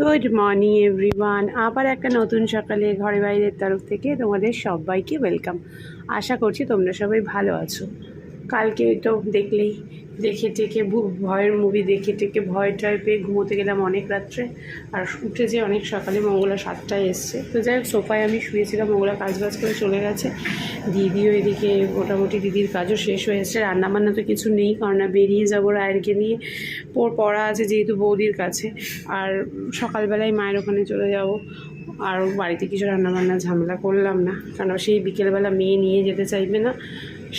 Good morning everyone আবার একটা নতুন সকালে ঘরে বাইরের তরফ থেকে তোমাদের সবাইকে ওয়েলকাম আশা করছি তোমরা সবাই ভালো আছো। কালকে তো দেখলেই দেখে টেকে ভয়ের মুভি দেখে টেকে, ভয় টয় পেয়ে ঘুমোতে গেলাম অনেক রাত্রে। আর উঠে যে অনেক সকালে মঙ্গলা সাতটায় এসছে। তো যাই হোক, সোফায় আমি শুয়েছিলাম, মঙ্গলা কাজ বাজ করে চলে গেছে। দিদিও এদিকে মোটামুটি দিদির কাজও শেষ হয়ে এসছে। রান্নাবান্না তো কিছু নেই, কারণ বেরিয়ে যাব রায়েরকে নিয়ে। পোর পড়া আছে যেহেতু বৌদির কাছে। আর সকালবেলায় মায়ের ওখানে চলে যাব। আর বাড়িতে কিছু রান্নাবান্না ঝামেলা করলাম না। কারণ সেই বিকেলবেলা মেয়ে নিয়ে যেতে চাইবে না।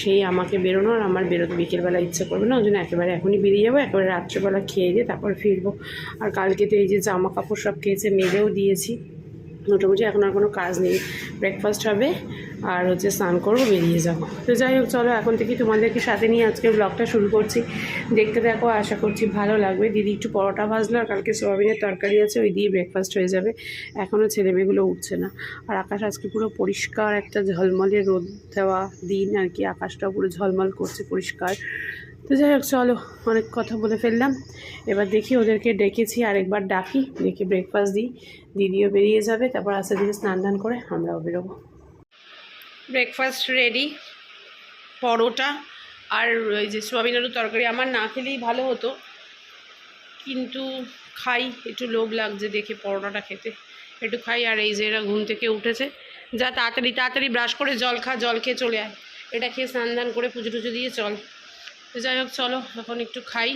সেই আমাকে বেরোনো আর আমার বেরোতে বিকেলবেলা ইচ্ছে করবে না, ওই জন্য একেবারে এখনই বেরিয়ে যাব, একেবারে রাত্রেবেলা খেয়ে দিয়ে তারপর ফিরবো। আর কালকে তো এই যে জামা কাপড় সব খেয়েছে মেলেও দিয়েছি, মোটামুটি এখন আর কোনো কাজ নেই। ব্রেকফাস্ট হবে আর হচ্ছে স্নান করব, বেরিয়ে যাব। তো যাই হোক, চলো এখন থেকে তোমাদেরকে সাথে নিয়ে আজকে ব্লগটা শুরু করছি। দেখতে দেখো আশা করছি ভালো লাগবে। দিদি একটু পরোটা ভাজলো, আর কালকে সোয়াবিনের তরকারি আছে, ওই দিয়ে ব্রেকফাস্ট হয়ে যাবে। এখনও ছেলেমেয়েগুলো উঠছে না। আর আকাশ আজকে পুরো পরিষ্কার, একটা ঝলমলে রোদ দেওয়া দিন, আর কি আকাশটাও পুরো ঝলমল করছে পরিষ্কার। তো যাই হোক, চলো, অনেক কথা বলে ফেললাম। এবার দেখি ওদেরকে ডেকেছি, আরেকবার ডাকি ডেকে ব্রেকফাস্ট দিই। দিদিও বেরিয়ে যাবে, তারপর আস্তে ধীরে স্নান দান করে আমরাও বেরোবো। ব্রেকফাস্ট রেডি পরোটা আর ওই যে সোয়াবিন আলুর তরকারি আমার না খেলেই ভালো হতো। কিন্তু খাই, একটু লোভ লাগছে দেখে পরোটাটা খেতে। একটু খাই আর এই যে এরা ঘুম থেকে উঠেছে। যা তাড়াতাড়ি তাড়াতাড়ি ব্রাশ করে জল খা, জল খেয়ে চলে আয়। এটা খেয়ে স্নান দান করে পুজো টুজো দিয়ে চল। তো যাই হোক, চলো এখন একটু খাই,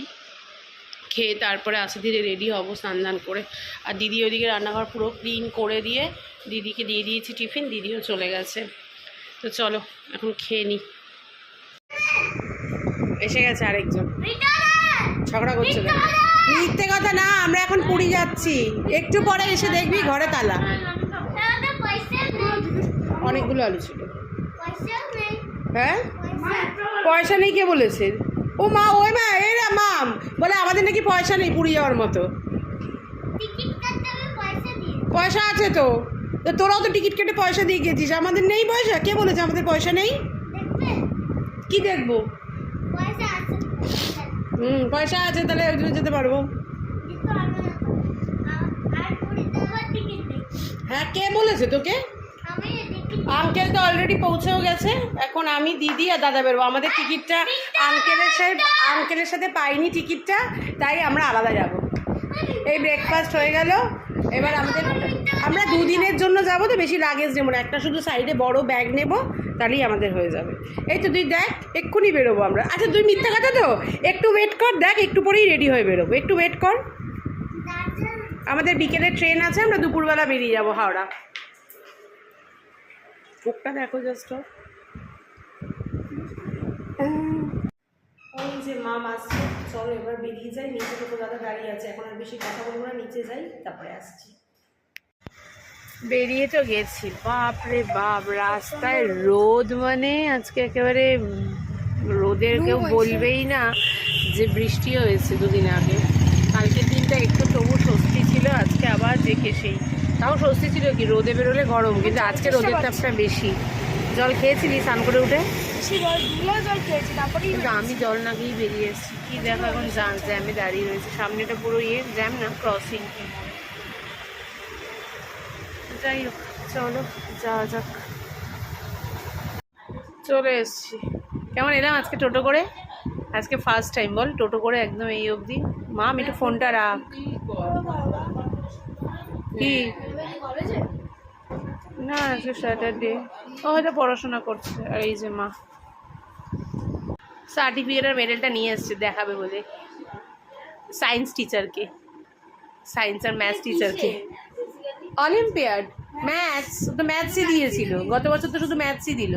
খেয়ে তারপরে আস্তে ধীরে রেডি হব স্নান দান করে। আর দিদি ওইদিকে রান্নাঘর পুরো ক্লিন করে দিয়ে দিদিকে দিয়ে দিয়েছি টিফিন দিদিও চলে গেছে। তো চলো এখন খেয়ে নিই এসে গেছে আরেকজন। ঝগড়া করছে? মিথ্যে কথা না আমরা এখন পুরী যাচ্ছি। একটু পরে এসে দেখবি ঘরে তালা। অনেকগুলো আলু ছিল। হ্যাঁ? পয়সা নেই কে বলেছে? ও মা ওই মা এই রে মাম। বলে আমাদের নাকি পয়সা নেই পুরী যাওয়ার মতো। পয়সা আছে তো। তো তোরাও তো টিকিট কেটে পয়সা দিয়ে গেছিস। আমাদের নেই পয়সা? কে বলেছে আমাদের পয়সা নেই? কি দেখব? হুম পয়সা আছে তাহলে ওই জন্য যেতে পারব। হ্যাঁ কে বলেছে তোকে? আঙ্কেল তো অলরেডি পৌঁছেও গেছে। এখন আমি দিদি আর দাদা বেরবো। আমাদের টিকিটটা আঙ্কেলের সাথে আঙ্কেলের সাথে পাইনি টিকিটটা তাই আমরা আলাদা যাব। এই ব্রেকফাস্ট হয়ে গেল। এবার আমাদের আমরা দুদিনের জন্য যাব তো, বেশি লাগেজ নেব না। একটা শুধু সাইডে বড় ব্যাগ নেব, তাহলেই আমাদের হয়ে যাবে। এই তো তুই দেখ, এক্ষুনি বেরোবো আমরা। আচ্ছা তুই মিথ্যা কথা তো? একটু ওয়েট কর, দেখ, একটু পরেই রেডি হয়ে বেরোবো। একটু ওয়েট কর। আমাদের বিকেলে ট্রেন আছে, আমরা দুপুরবেলা বেরিয়ে যাব, হাওড়া। বুকটা দেখো জাস্ট যে মাম আসছে চলো এবার বেরিয়ে যাই। নিচে তো দাদা দাঁড়িয়ে আছে এখন আর বেশি কথা বলব না নিচে যাই তারপরে আসছি। বেরিয়ে তো গেছি। বাপ রে বাপ রাস্তায় রোদ মানে আজকে একেবারে রোদের কেউ বলবেই না যে বৃষ্টি হয়েছে দুদিন আগে। কালকের দিনটা একটু তবু স্বস্তি ছিল আজকে আবার দেখে সেই। তাও স্বস্তি ছিল কি রোদে বেরোলে গরম কিন্তু আজকে রোদের তাপটা বেশি। জল খেয়েছিলি স্নান করে উঠে? আমি জল না খেয়েই বেরিয়ে এসেছি। কি দেখো এখন জ্যাম জ্যামে দাঁড়িয়ে রয়েছে। সামনেটা পুরো ইয়ে জ্যাম না ক্রসিং যাই হোক চলো যাওয়া যাক। চলে এসছি। কেমন এলাম আজকে টোটো করে? আজকে ফার্স্ট টাইম বল টোটো করে একদম এই অবধি। মাম একটু ফোনটা রাখ। কি? না আজকে স্যাটারডে ও হয়তো পড়াশোনা করছে, আর এই যে মা। সার্টিফিকেট আর মেডেলটা নিয়ে এসছে, দেখাবে বলে। সায়েন্স টিচারকে সায়েন্স আর ম্যাথস টিচারকে অলিম্পিয়াড ম্যাথস তো ম্যাথসই দিয়েছিল। গত বছর তো শুধু ম্যাথসই দিল।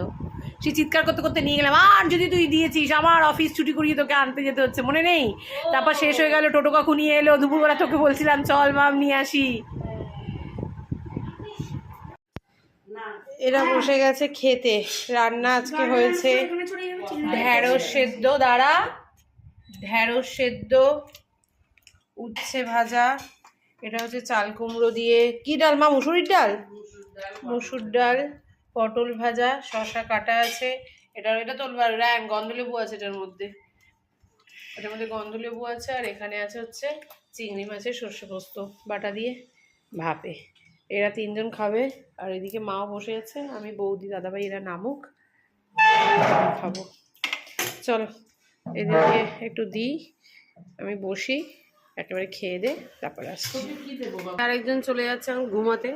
সে চিৎকার করতে করতে নিয়ে গেলাম, আর যদি তুই দিয়েছিস, আমার অফিস ছুটি করিয়ে তোকে আনতে যেতে হচ্ছে। মনে নেই? তারপর শেষ হয়ে গেল, টোটো কাকু নিয়ে এলো? দুপুরবেলা তোকে বলছিলাম, চল মাম, নিয়ে আসি। এরা বসে গেছে খেতে। রান্না আজকে হয়েছে ঢ্যাঁড়স সেদ্ধ দাঁড়া। ঢ্যাঁড়স সেদ্ধ উচ্ছে ভাজা। এটা হচ্ছে চাল কুমড়ো দিয়ে। কি ডাল মা মুসুরির ডাল? মুসুর ডাল পটল ভাজা শশা কাটা আছে। এটা এটা তো র্যাং গন্ধলেবু আছে এটার মধ্যে। এটার মধ্যে গন্ধলেবু আছে আর এখানে আছে হচ্ছে চিংড়ি মাছের সর্ষে পোস্ত বাটা দিয়ে ভাপে। এরা তিনজন খাবে। আর এদিকে মাও বসে আছে। আমি বৌদি দাদাভাই এরা নামুক। খাব। চলো এদেরকে একটু দিই। আমি বসি একেবারে খেয়ে দে তারপরে আসছি। আরেকজন চলে যাচ্ছে এখন ঘুমাতে।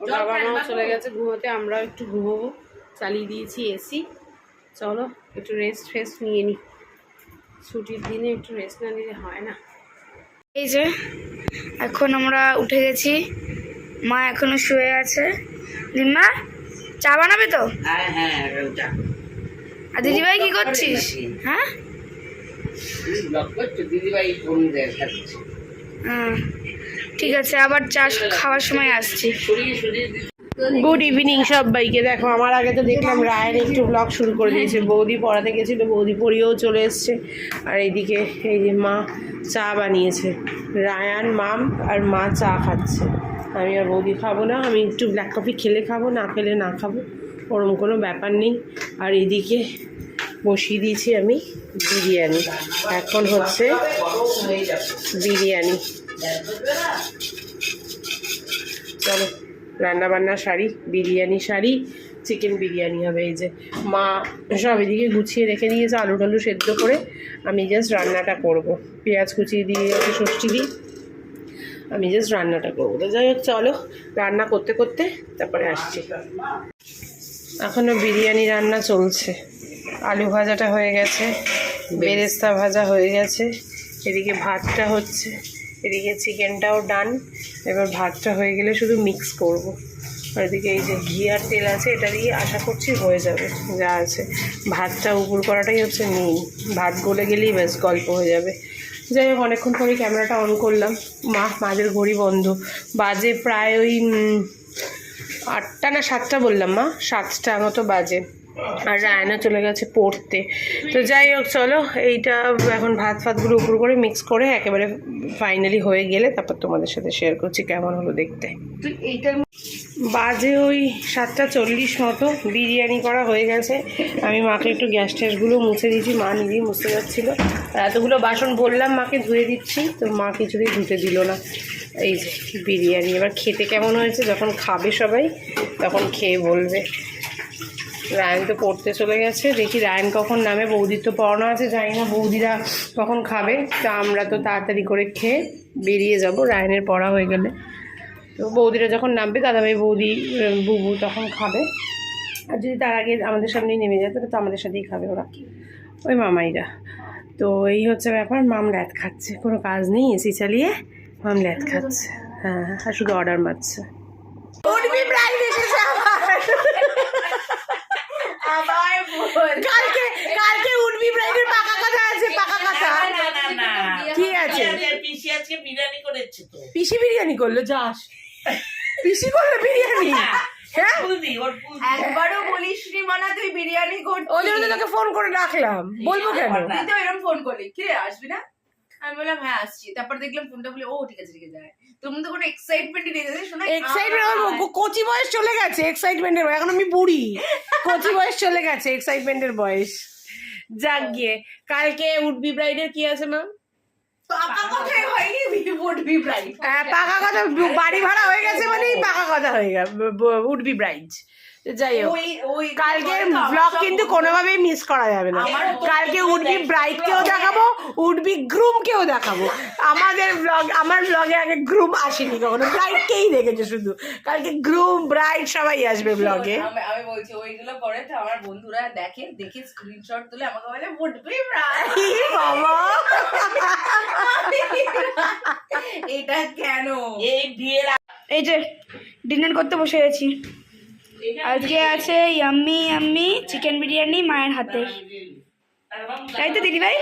ওর বাবা মাও চলে গেছে ঘুমাতে আমরাও একটু ঘুমোবো। চালিয়ে দিয়েছি এসি চলো একটু রেস্ট ফেস্ট নিয়ে নিই ছুটির দিনে একটু রেস্ট না নিলে হয় না। এই যে এখন আমরা উঠে গেছি। মা এখনও শুয়ে আছে। দিম্মা চা বানাবে তো? হ্যাঁ হ্যাঁ আর দিদিভাই কি করছিস? হ্যাঁ? হ্যাঁ, ঠিক আছে আবার চা খাওয়ার সময় আসছি। গুড ইভিনিং সবাইকে। দেখো আমার আগে তো দেখলাম রায়ের একটু ব্লগ শুরু করে দিয়েছে। বৌদি পড়াতে গেছিল বৌদি পড়িয়েও চলে এসছে। আর এইদিকে এই যে মা চা বানিয়েছে। রায়ান মাম আর মা চা খাচ্ছে। আমি আর বৌদি খাব না, আমি একটু ব্ল্যাক কফি খেলে খাব, না খেলে না খাব, ওরম কোনো ব্যাপার নেই। আর এদিকে বসিয়ে দিয়েছি আমি বিরিয়ানি। এখন হচ্ছে বিরিয়ানি। চলো রান্না বান্না শাড়ি বিরিয়ানি শাড়ি চিকেন বিরিয়ানি হবে এই যে। মা সব এদিকে গুছিয়ে রেখে দিয়েছে, আলু টালু সেদ্ধ করে আমি জাস্ট রান্নাটা করব। পেঁয়াজ কুচিয়ে দিয়ে ষষ্ঠী দিই আমি জাস্ট রান্নাটা করব। তো যাই হোক, চলো রান্না করতে করতে তারপরে আসছি। এখনও বিরিয়ানি রান্না চলছে। আলু ভাজাটা হয়ে গেছে, বেরেস্তা ভাজা হয়ে গেছে, এদিকে ভাতটা হচ্ছে, এদিকে চিকেনটাও ডান এবার ভাতটা হয়ে গেলে শুধু মিক্স করব। আর এদিকে এই যে ঘি আর তেল আছে, এটা দিয়ে আশা করছি হয়ে যাবে, যা আছে। ভাতটা উপর করাটাই হচ্ছে মেন ভাত গলে গেলেই ব্যাস, গল্প হয়ে যাবে। যাই হোক, অনেকক্ষণ পরে ক্যামেরাটা অন করলাম। মা মাঝের ঘড়ি বন্ধ। বাজে প্রায় ওই আটটা না সাতটা বললাম মা, সাতটা মতো বাজে। আর রায়না চলে গেছে পড়তে। তো যাই হোক, চলো, এইটা এখন ভাত ফাতগুলো উপর করে মিক্স করে একেবারে ফাইনালি হয়ে গেলে তারপর তোমাদের সাথে শেয়ার করছি কেমন হলো দেখতে। এইটার বাজে ওই সাতটা চল্লিশ মতো বিরিয়ানি করা হয়ে গেছে। আমি মাকে একটু গ্যাস ট্যাসগুলো মুছে দিয়েছি, মা নিজেই মুছতে যাচ্ছিল। আর এতগুলো বাসন বললাম মাকে, ধুয়ে দিচ্ছি, তো মা কিছুতেই ধুতে দিল না। এই যে বিরিয়ানি, এবার খেতে কেমন হয়েছে? যখন খাবে সবাই, তখন খেয়ে বলবে। রায়ন তো পড়তে চলে গেছে, দেখি রায়ন কখন নামে, বৌদির তো পড়ানো আছে, জানি না বৌদিরা কখন খাবে। তা আমরা তো তাড়াতাড়ি করে খেয়ে বেরিয়ে যাব, রায়নের পড়া হয়ে গেলে। তো বৌদিরা যখন নামবে দাদাভাই বৌদি বুবু তখন খাবে। আর যদি তার আগে আমাদের সামনেই নেমে যায় তাহলে তো আমাদের সাথেই খাবে ওরা। ওই মামাইরা। তো এই হচ্ছে ব্যাপার মাম ল্যাদ খাচ্ছে। কোনো কাজ নেই এসি চালিয়ে মাম ল্যাদ খাচ্ছে। হ্যাঁ আর শুধু অর্ডার মারছে। উঠবি এসেছে কালকে কালকে উঠবি প্রাইজের পাকা কথা আছে পাকা কথা। না না না কি আছে? পিসি আজকে বিরিয়ানি করেছে তো। পিসি বিরিয়ানি করল যাস। পিসি করল বিরিয়ানি? হ্যাঁ। ফুলদি একবারও বলিস নি মনা তুই বিরিয়ানি করতে ওই জন্য তোকে ফোন করে ডাকলাম। বলব কেন? তুই তো এরকম ফোন করলি। কি রে আসবি না? আমি বললাম হ্যাঁ আসছি। তারপর দেখলাম ফোনটা বলে ও ঠিক আছে ঠিক আছে তোর মধ্যে কোনো এক্সাইটমেন্টই নেই দাদা শোনা এক্সাইটমেন্ট কচি বয়স চলে গেছে এক্সাইটমেন্টের এখন আমি বুড়ি। কচি বয়স চলে গেছে এক্সাইটমেন্টের বয়স। যাক গিয়ে কালকে উঠবি ব্রাইডের কি আছে ম্যাম পাকা কথা বাড়ি ভাড়া হয়ে গেছে মানেই পাকা কথা হয়ে গেল উঠবি ব্রাইড যাই হোক ওই ওই কালকে ব্লগ কিন্তু কোনোভাবেই মিস করা যাবে না কালকে উডবি ব্রাইডকেও দেখাবো উডবি গ্রুমকেও দেখাবো আমাদের ব্লগ আমার ব্লগে আগে গ্রুম আসেনি কখনো ব্রাইডকেই দেখেছে শুধু কালকে গ্রুম ব্রাইড সবাই আসবে ব্লগে আমি বলছি ওইগুলো পরে তো আমার বন্ধুরা দেখে দেখে স্ক্রিনশট তুলে আমাকে বলে উড বিপ্রাই বাবা। এটা কেন? এই বিয়ের এই যে ডিনার করতে বসে গেছি। আজকে আছে ইয়াম্মি ইয়াম্মি চিকেন বিরিয়ানি মায়ের হাতে। তাই তো দিদিভাই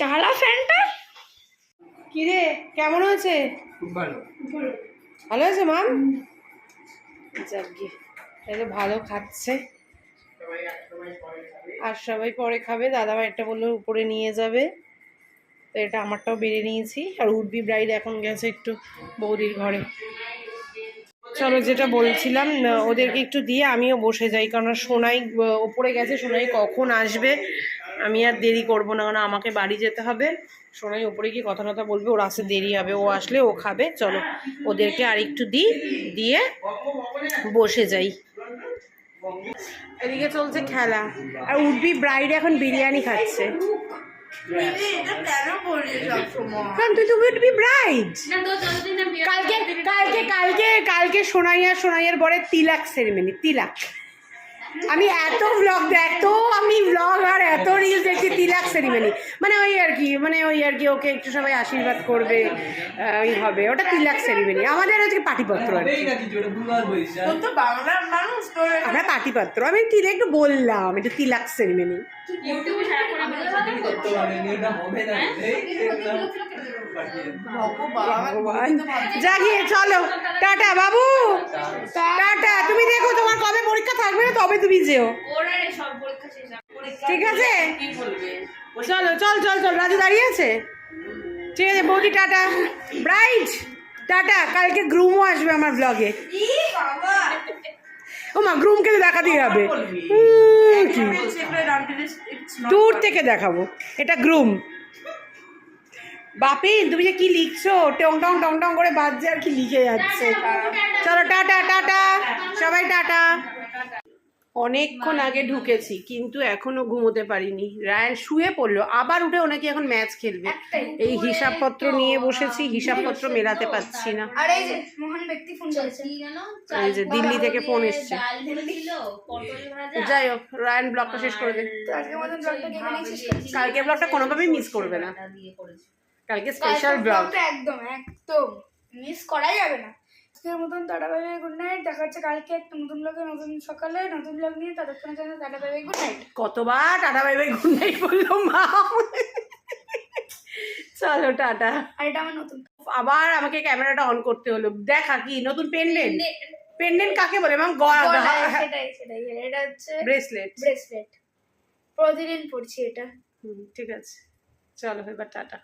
চালা ফ্যানটা? কিরে কেমন হয়েছে খুব ভালো। ভালো হয়েছে মাম? যাক গিয়ে ভালো খাচ্ছে। আর সবাই পরে খাবে। দাদা ভাইটা বলল উপরে নিয়ে যাবে। তো এটা আমারটাও বেড়ে নিয়েছি। আর উডবি ব্রাইড এখন গেছে একটু বৌদির ঘরে। চলো যেটা বলছিলাম ওদেরকে একটু দিয়ে আমিও বসে যাই। কারণ সোনাই ওপরে গেছে, সোনাই কখন আসবে আমি আর দেরি করব না। কারণ আমাকে বাড়ি যেতে হবে। সোনাই ওপরে গিয়ে কথা টথা বলবে, ওর আসতে দেরি হবে। ও আসলে ও খাবে। চলো ওদেরকে আর একটু দিই, দিয়ে বসে যাই। এদিকে চলছে খেলা। আর উঠবি ব্রাইড এখন বিরিয়ানি খাচ্ছে। কারণ তুই ব্রাইড। কালকে কালকে কালকে কালকে সোনাইয়া সোনাইয়ার পরে তিলাক সেরেমনি তিলাক। আমি এত ব্লগ এত আমি ব্লগ আর এত রিল দেখছি তিলাক সেরিমনি মানে ওই আর কি মানে ওই আর কি ওকে একটু সবাই আশীর্বাদ করবে ওই হবে। ওটা তিলাক সেরিমনি আমাদের হচ্ছে পাটিপত্র আর কি। তোর তো বাংলার মানুষ তোর এটা- আমরা পাটিপত্র। আমি তিলে একটু বললাম একটু তিলাক সেরিমনি জাগিয়ে চলো। টাটা বাবু। টাটা। তুমি দেখো তোমার কবে পরীক্ষা থাকবে না তবে তুমি যেও। ঠিক আছে? চলো চল চল চল। রাজু দাঁড়িয়ে আছে? ঠিক আছে বৌদি টাটা। Bright tata. কালকে গ্রুমও আসবে আমার ব্লগে ও মা গ্রুমকে তো দেখাতেই হবে। দূর থেকে দেখাবো। এটা গ্রুম। বাপি তুমি যে কি লিখছো? টং টং টং টং করে বাজছে আর কি লিখে যাচ্ছে চলো টাটা টাটা। সবাই টাটা। অনেকক্ষণ আগে ঢুকেছি কিন্তু এখনও ঘুমোতে পারিনি। রায়ান শুয়ে পড়ল আবার উঠে ওনাকে এখন ম্যাচ খেলবে। এই হিসাবপত্র নিয়ে বসেছি হিসাবপত্র মেলাতে পারছি না। এই যে দিল্লি থেকে ফোন এসছে। যাই হোক রায়ান ব্লগটা শেষ করে দে। কালকে ব্লগটা কোনোভাবেই মিস করবে না। কালকে স্পেশাল ব্লগ একদম একদম। মিস করাই যাবে না। আজকের মতন tata bye bye good night দেখা হচ্ছে কালকে একটা নতুন ব্লগে নতুন সকালে। নতুন ব্লগ নিয়ে ততক্ষণের জন্য tata bye bye good night কতবার tata bye bye good night বলল মা? চলো টাটা। আর এটা আমার নতুন। আবার আমাকে ক্যামেরাটা অন করতে হলো। দেখা কি নতুন পেন্ডেন্ট পেন্ডেন্ট কাকে বলে ম্যাম গলায়, সেটাই সেটাই। এটা হচ্ছে ব্রেসলেট ব্রেসলেট প্রতিদিন পড়ছি এটা। হুম ঠিক আছে। চলো এবার টাটা।